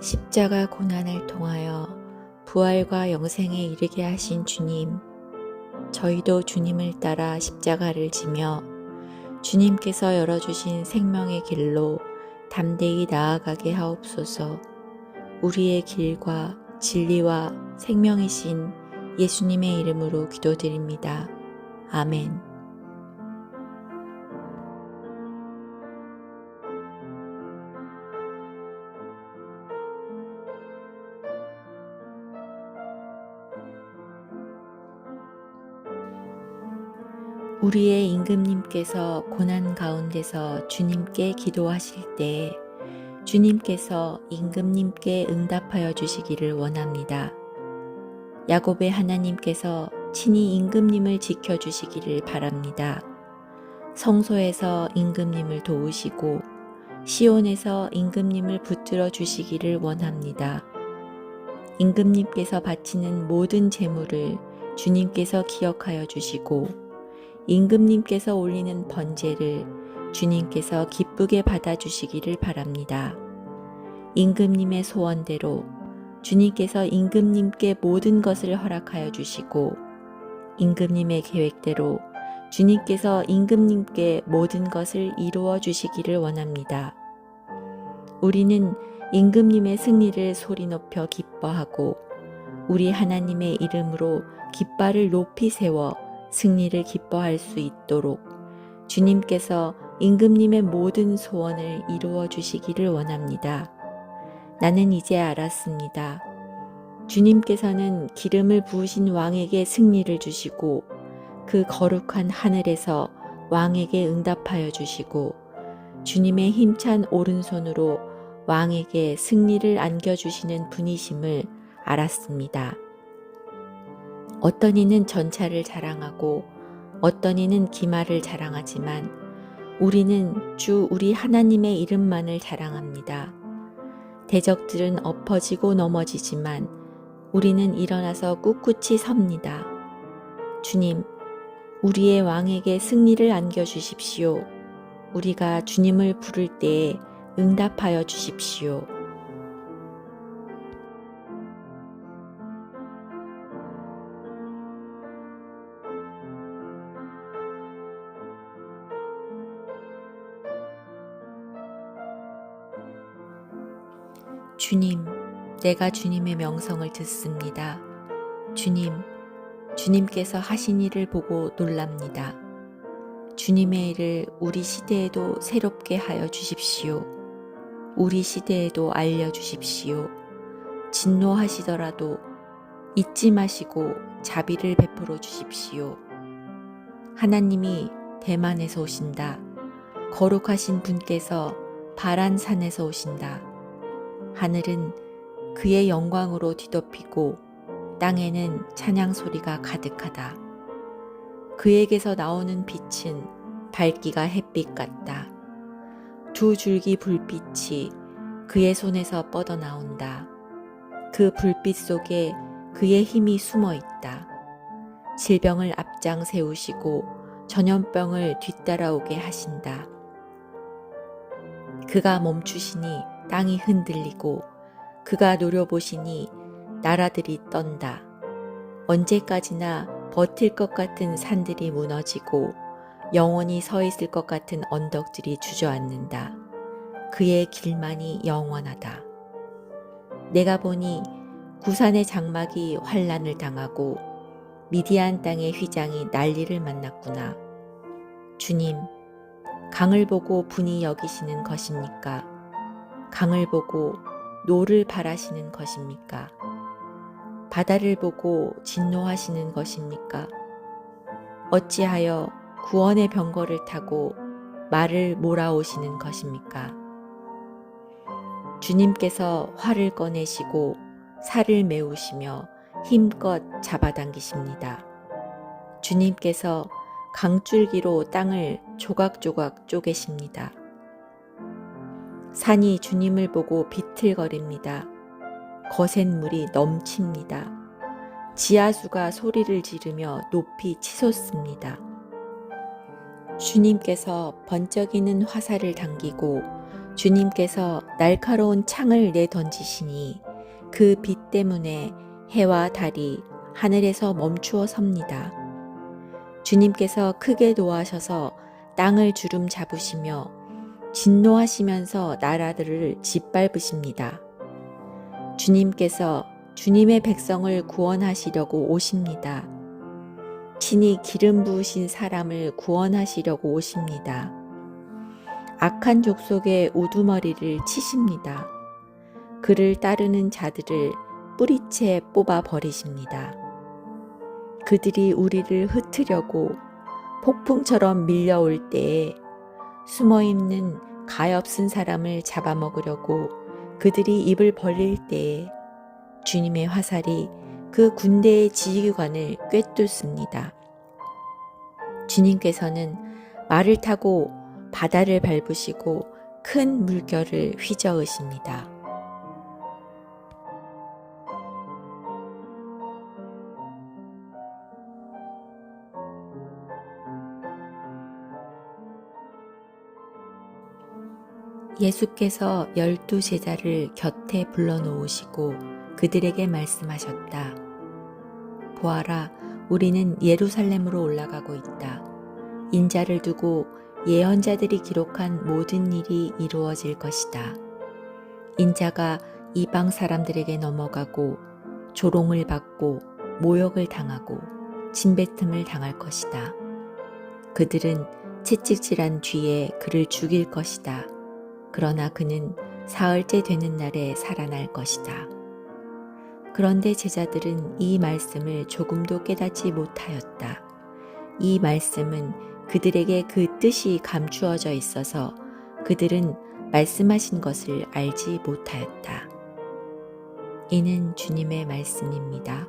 십자가 고난을 통하여 부활과 영생에 이르게 하신 주님, 저희도 주님을 따라 십자가를 지며 주님께서 열어주신 생명의 길로 담대히 나아가게 하옵소서 우리의 길과 진리와 생명이신 예수님의 이름으로 기도드립니다. 아멘. 우리의 임금님께서 고난 가운데서 주님께 기도하실 때 주님께서 임금님께 응답하여 주시기를 원합니다. 야곱의 하나님께서 친히 임금님을 지켜 주시기를 바랍니다. 성소에서 임금님을 도우시고 시온에서 임금님을 붙들어 주시기를 원합니다. 임금님께서 바치는 모든 재물을 주님께서 기억하여 주시고 임금님께서 올리는 번제를 주님께서 기쁘게 받아주시기를 바랍니다. 임금님의 소원대로 주님께서 임금님께 모든 것을 허락하여 주시고 임금님의 계획대로 주님께서 임금님께 모든 것을 이루어 주시기를 원합니다. 우리는 임금님의 승리를 소리 높여 기뻐하고 우리 하나님의 이름으로 깃발을 높이 세워 승리를 기뻐할 수 있도록 주님께서 임금님의 모든 소원을 이루어 주시기를 원합니다. 나는 이제 알았습니다. 주님께서는 기름을 부으신 왕에게 승리를 주시고 그 거룩한 하늘에서 왕에게 응답하여 주시고 주님의 힘찬 오른손으로 왕에게 승리를 안겨주시는 분이심을 알았습니다. 어떤 이는 전차를 자랑하고 어떤 이는 기마를 자랑하지만 우리는 주 우리 하나님의 이름만을 자랑합니다. 대적들은 엎어지고 넘어지지만 우리는 일어나서 꿋꿋이 섭니다. 주님, 우리의 왕에게 승리를 안겨주십시오. 우리가 주님을 부를 때에 응답하여 주십시오. 주님, 내가 주님의 명성을 듣습니다. 주님, 주님께서 하신 일을 보고 놀랍니다. 주님의 일을 우리 시대에도 새롭게 하여 주십시오. 우리 시대에도 알려 주십시오. 진노하시더라도 잊지 마시고 자비를 베풀어 주십시오. 하나님이 대만에서 오신다. 거룩하신 분께서 바란 산에서 오신다. 하늘은 그의 영광으로 뒤덮이고 땅에는 찬양 소리가 가득하다. 그에게서 나오는 빛은 밝기가 햇빛 같다. 두 줄기 불빛이 그의 손에서 뻗어 나온다. 그 불빛 속에 그의 힘이 숨어 있다. 질병을 앞장 세우시고 전염병을 뒤따라오게 하신다. 그가 멈추시니 땅이 흔들리고 그가 노려보시니 나라들이 떤다. 언제까지나 버틸 것 같은 산들이 무너지고 영원히 서 있을 것 같은 언덕들이 주저앉는다. 그의 길만이 영원하다. 내가 보니 구산의 장막이 환란을 당하고 미디안 땅의 휘장이 난리를 만났구나. 주님, 강을 보고 분이 여기시는 것입니까? 강을 보고 노를 바라시는 것입니까? 바다를 보고 진노하시는 것입니까? 어찌하여 구원의 병거를 타고 말을 몰아오시는 것입니까? 주님께서 활을 꺼내시고 살을 메우시며 힘껏 잡아당기십니다. 주님께서 강줄기로 땅을 조각조각 쪼개십니다. 산이 주님을 보고 비틀거립니다. 거센 물이 넘칩니다. 지하수가 소리를 지르며 높이 치솟습니다. 주님께서 번쩍이는 화살을 당기고 주님께서 날카로운 창을 내던지시니 그 빛 때문에 해와 달이 하늘에서 멈추어 섭니다. 주님께서 크게 노하셔서 땅을 주름 잡으시며 진노하시면서 나라들을 짓밟으십니다. 주님께서 주님의 백성을 구원하시려고 오십니다. 친히 기름 부으신 사람을 구원하시려고 오십니다. 악한 족속의 우두머리를 치십니다. 그를 따르는 자들을 뿌리채 뽑아 버리십니다. 그들이 우리를 흩으려고 폭풍처럼 밀려올 때에 숨어 있는 가엾은 사람을 잡아먹으려고 그들이 입을 벌릴 때에 주님의 화살이 그 군대의 지휘관을 꿰뚫습니다. 주님께서는 말을 타고 바다를 밟으시고 큰 물결을 휘저으십니다. 예수께서 열두 제자를 곁에 불러놓으시고 그들에게 말씀하셨다. 보아라, 우리는 예루살렘으로 올라가고 있다. 인자를 두고 예언자들이 기록한 모든 일이 이루어질 것이다. 인자가 이방 사람들에게 넘어가고 조롱을 받고 모욕을 당하고 진뱉음을 당할 것이다. 그들은 채찍질한 뒤에 그를 죽일 것이다. 그러나 그는 사흘째 되는 날에 살아날 것이다. 그런데 제자들은 이 말씀을 조금도 깨닫지 못하였다. 이 말씀은 그들에게 그 뜻이 감추어져 있어서 그들은 말씀하신 것을 알지 못하였다. 이는 주님의 말씀입니다.